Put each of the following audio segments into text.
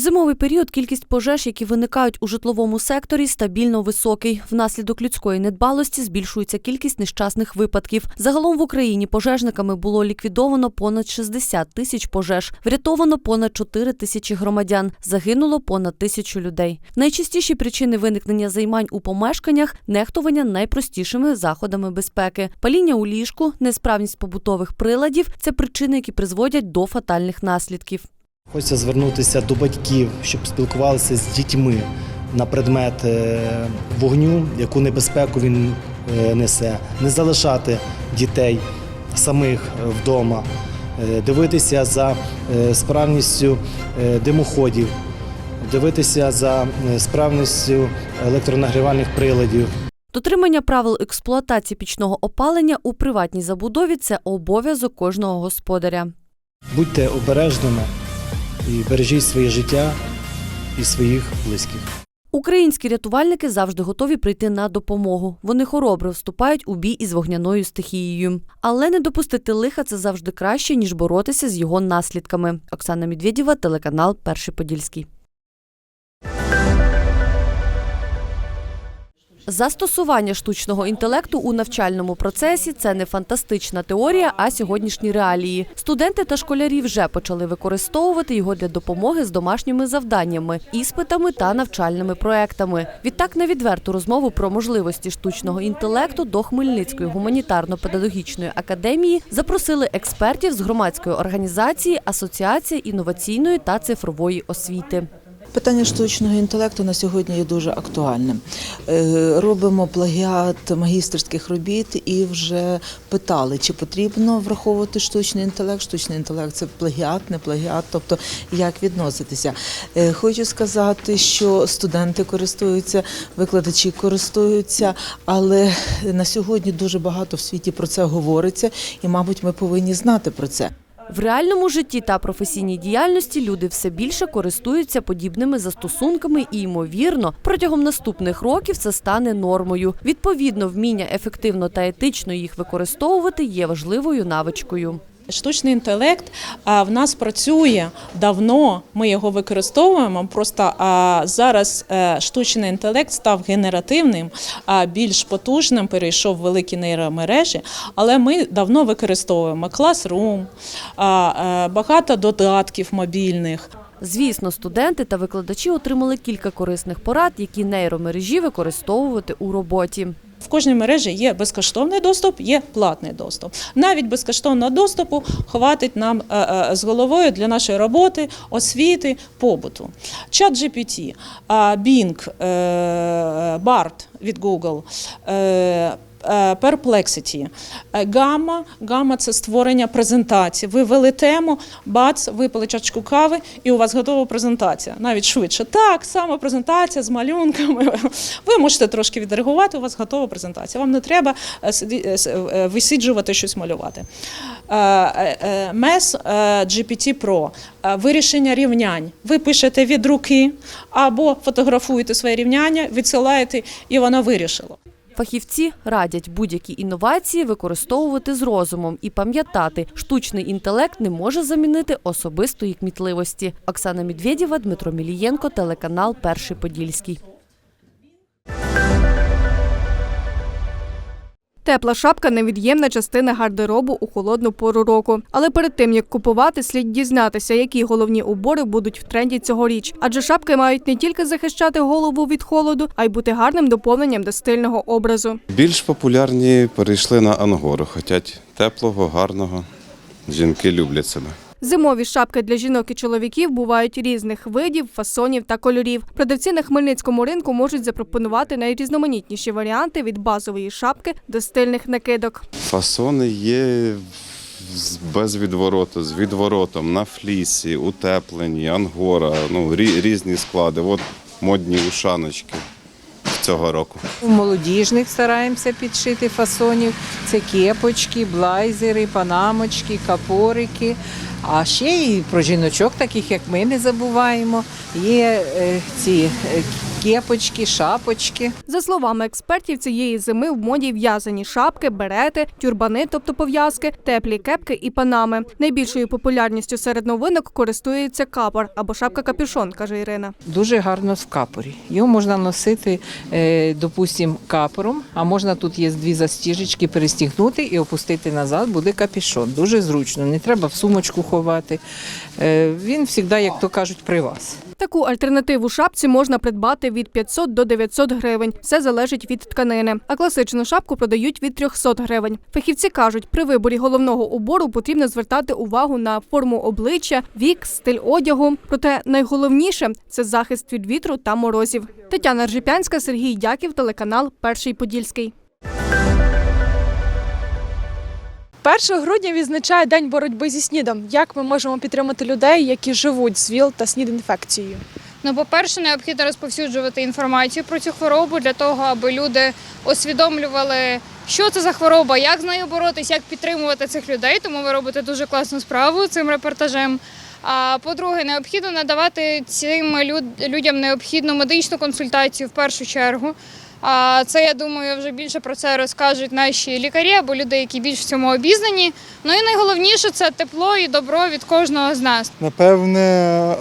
зимовий період кількість пожеж, які виникають у житловому секторі, стабільно високий. Внаслідок людської недбалості збільшується кількість нещасних випадків. Загалом в Україні пожежниками було ліквідовано понад 60 тисяч пожеж, врятовано понад 4 тисячі громадян, загинуло понад тисячу людей. Найчастіші причини виникнення займань у помешканнях нехтування найпростішими заходами безпеки, паління у ліжку, несправність побутових приладів це причини, які призводять до фатальних наслідків. Хочеться звернутися до батьків, щоб спілкувалися з дітьми на предмет е, вогню, яку небезпеку він е, несе, не залишати дітей самих е, вдома, дивитися за справністю димоходів, дивитися за справністю електронагрівальних приладів. Дотримання правил експлуатації пічного опалення у приватній забудові це обов'язок кожного господаря. Будьте обережними і бережіть своє життя і своїх близьких. Українські рятувальники завжди готові прийти на допомогу. Вони хоробро вступають у бій із вогняною стихією. Але не допустити лиха це завжди краще, ніж боротися з його наслідками. Оксана Медведєва, телеканал Перший Подільський. Застосування штучного інтелекту у навчальному процесі це не фантастична теорія, а сьогоднішні реалії. Студенти та школярі вже почали використовувати його для допомоги з домашніми завданнями, іспитами та навчальними проектами. Відтак на відверту розмову про можливості штучного інтелекту до Хмельницької гуманітарно-педагогічної академії запросили експертів з громадської організації Асоціація інноваційної та цифрової освіти. Питання штучного інтелекту на сьогодні є дуже актуальним. Е, Робимо плагіат магістерських робіт і вже питали, чи потрібно враховувати штучний інтелект. Штучний інтелект це плагіат, не плагіат, тобто як відноситися. Е, Хочу сказати, що студенти користуються, викладачі користуються, але на сьогодні дуже багато в світі про це говориться, і, мабуть, ми повинні знати про це. В реальному житті та професійній діяльності люди все більше користуються подібними застосунками і, ймовірно, протягом наступних років це стане нормою. Відповідно, вміння ефективно та етично їх використовувати є важливою навичкою. Штучний інтелект в нас працює давно. Ми його використовуємо. Просто зараз е, штучний інтелект став генеративним, а більш потужним, перейшов в великі нейромережі. Але ми давно використовуємо Classroom, е, багато додатків мобільних. Звісно, студенти та викладачі отримали кілька корисних порад, які нейромережі використовувати у роботі. В кожній мережі є безкоштовний доступ, є платний доступ. Навіть безкоштовного доступу хватить нам е, е, з головою для нашої роботи, освіти, побуту. Чат GPT, Bing, е, BART від Google. Е, Gamma. Gamma – це створення презентації. Ви ввели тему, бац, випили чашку кави, і у вас готова презентація. Навіть швидше. Так, саме презентація з малюнками. Ви можете трошки відреагувати, у вас готова презентація. Вам не треба е, е, е, висіджувати щось малювати. Е, GPT Pro вирішення рівнянь. Ви пишете від руки або фотографуєте своє рівняння, відсилаєте, і воно вирішило. Фахівці радять будь-які інновації використовувати з розумом і пам'ятати, штучний інтелект не може замінити особистої кмітливості. Оксана Медведєва, Дмитро Мілієнко, телеканал Перший Подільський. Тепла шапка невід'ємна частина гардеробу у холодну пору року. Але перед тим як купувати, слід дізнатися, які головні убори будуть в тренді цьогоріч. Адже шапки мають не тільки захищати голову від холоду, а й бути гарним доповненням до стильного образу. Більш популярні перейшли на ангору, хотять теплого, гарного. Жінки люблять себе. Зимові шапки для жінок і чоловіків бувають різних видів, фасонів та кольорів. Продавці на хмельницькому ринку можуть запропонувати найрізноманітніші варіанти від базової шапки до стильних накидок. Фасони є з- без відвороту, з відворотом, на флісі, утеплені, ангора, ну, рі- різні склади. От модні ушаночки цього року. У молодіжних стараємося підшити фасонів. Це кепочки, блайзери, панамочки, капорики. А ще і про жіночок, таких як ми, не забуваємо. Є е, ці е, кепочки, шапочки. За словами експертів, цієї зими в моді в'язані шапки, берети, тюрбани, тобто пов'язки, теплі кепки і панами. Найбільшою популярністю серед новинок користується капор або шапка капюшон, каже Ірина. Дуже гарно в капорі. Його можна носити, е, допустим, капором, а можна тут є дві застіжечки перестігнути і опустити назад, буде капюшон. Дуже зручно, не треба в сумочку ховати. Е, Він завжди, як то кажуть, при вас. Таку альтернативу шапці можна придбати від 500 до 900 гривень. Все залежить від тканини. А класичну шапку продають від 300 гривень. Фахівці кажуть, при виборі головного убору потрібно звертати увагу на форму обличчя, вік, стиль одягу. Проте найголовніше це захист від вітру та морозів. Тетяна Ржипянська, Сергій Дяків, телеканал Перший Подільський. 1 грудня відзначає День боротьби зі СНІДом. Як ми можемо підтримати людей, які живуть з ВІЛ та СНІД-інфекцією? Ну, по-перше, необхідно розповсюджувати інформацію про цю хворобу для того, аби люди усвідомлювали, що це за хвороба, як з нею боротись, як підтримувати цих людей. Тому ви робите дуже класну справу цим репортажем. А по-друге, необхідно надавати цим людям необхідну медичну консультацію в першу чергу. А це я думаю, вже більше про це розкажуть наші лікарі або люди, які більш в цьому обізнані. Ну і найголовніше це тепло і добро від кожного з нас. Напевне,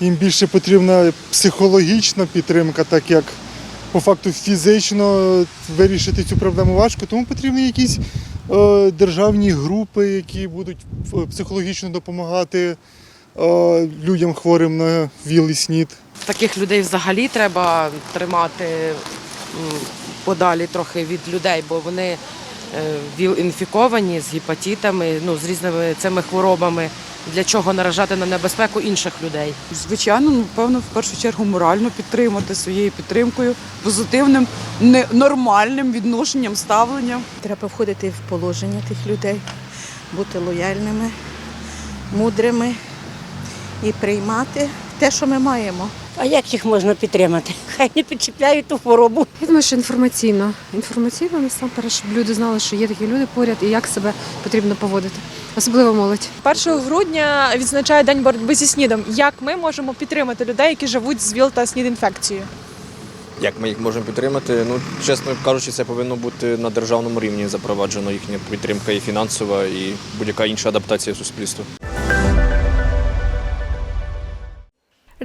їм більше потрібна психологічна підтримка, так як по факту фізично вирішити цю проблему важко, тому потрібні якісь державні групи, які будуть психологічно допомагати людям хворим на ВІЛ і СНІД. Таких людей взагалі треба тримати подалі трохи від людей, бо вони е, ВІЛ-інфіковані з гепатитами, ну, з різними цими хворобами. Для чого наражати на небезпеку інших людей? Звичайно, ну, певно, в першу чергу морально підтримати своєю підтримкою, позитивним, не- нормальним відношенням, ставленням. Треба входити в положення тих людей, бути лояльними, мудрими і приймати те, що ми маємо. А як їх можна підтримати? Хай не підчіпляють ту хворобу. Я думаю, що інформаційно. Інформаційно насамперед, щоб люди знали, що є такі люди поряд і як себе потрібно поводити, особливо молодь. 1 грудня відзначає День боротьби зі СНІДом. Як ми можемо підтримати людей, які живуть з ВІЛ та СНІД-інфекцією? Як ми їх можемо підтримати? Ну, чесно кажучи, це повинно бути на державному рівні запроваджено їхня підтримка і фінансова, і будь-яка інша адаптація суспільства.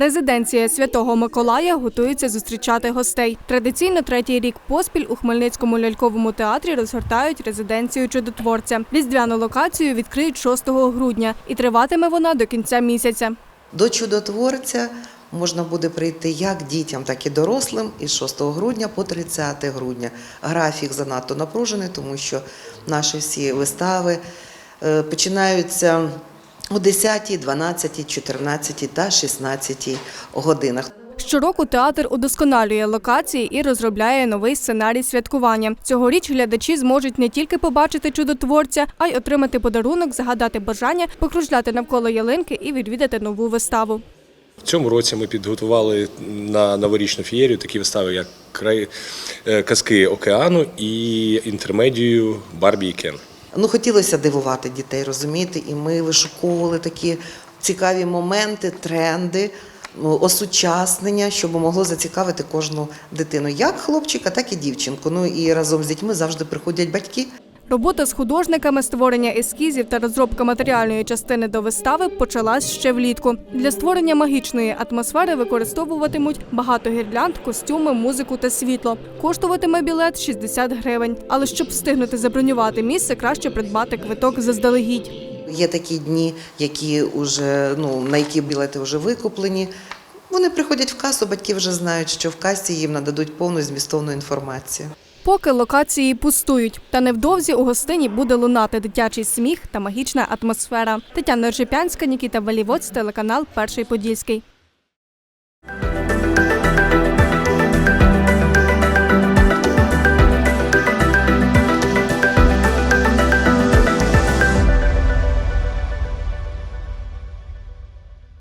Резиденція Святого Миколая готується зустрічати гостей. Традиційно третій рік поспіль у Хмельницькому ляльковому театрі розгортають резиденцію чудотворця. Різдвяну локацію відкриють 6 грудня і триватиме вона до кінця місяця. До чудотворця можна буде прийти як дітям, так і дорослим із 6 грудня по 30 грудня. Графік занадто напружений, тому що наші всі вистави е, починаються о 10, 12, 14 та 16 годинах. Щороку театр удосконалює локації і розробляє новий сценарій святкування. Цьогоріч глядачі зможуть не тільки побачити чудотворця, а й отримати подарунок, загадати бажання, покружляти навколо ялинки і відвідати нову виставу. В цьому році ми підготували на новорічну фієрію такі вистави, як «Край- е, казки океану і інтермедію Барбі і Кен. Ну, хотілося дивувати дітей, розумієте, і ми вишуковували такі цікаві моменти, тренди, ну, осучаснення, щоб могло зацікавити кожну дитину, як хлопчика, так і дівчинку. Ну і разом з дітьми завжди приходять батьки. Робота з художниками, створення ескізів та розробка матеріальної частини до вистави почалась ще влітку. Для створення магічної атмосфери використовуватимуть багато гірлянд, костюми, музику та світло. Коштуватиме білет 60 гривень. Але щоб встигнути забронювати місце, краще придбати квиток заздалегідь. Є такі дні, які уже, ну, на які білети вже викуплені. Вони приходять в касу, батьки вже знають, що в касі їм нададуть повну змістовну інформацію. Поки локації пустують, та невдовзі у гостині буде лунати дитячий сміх та магічна атмосфера. Тетяна Ржепянська, Нікіта Валівоць, телеканал Перший Подільський.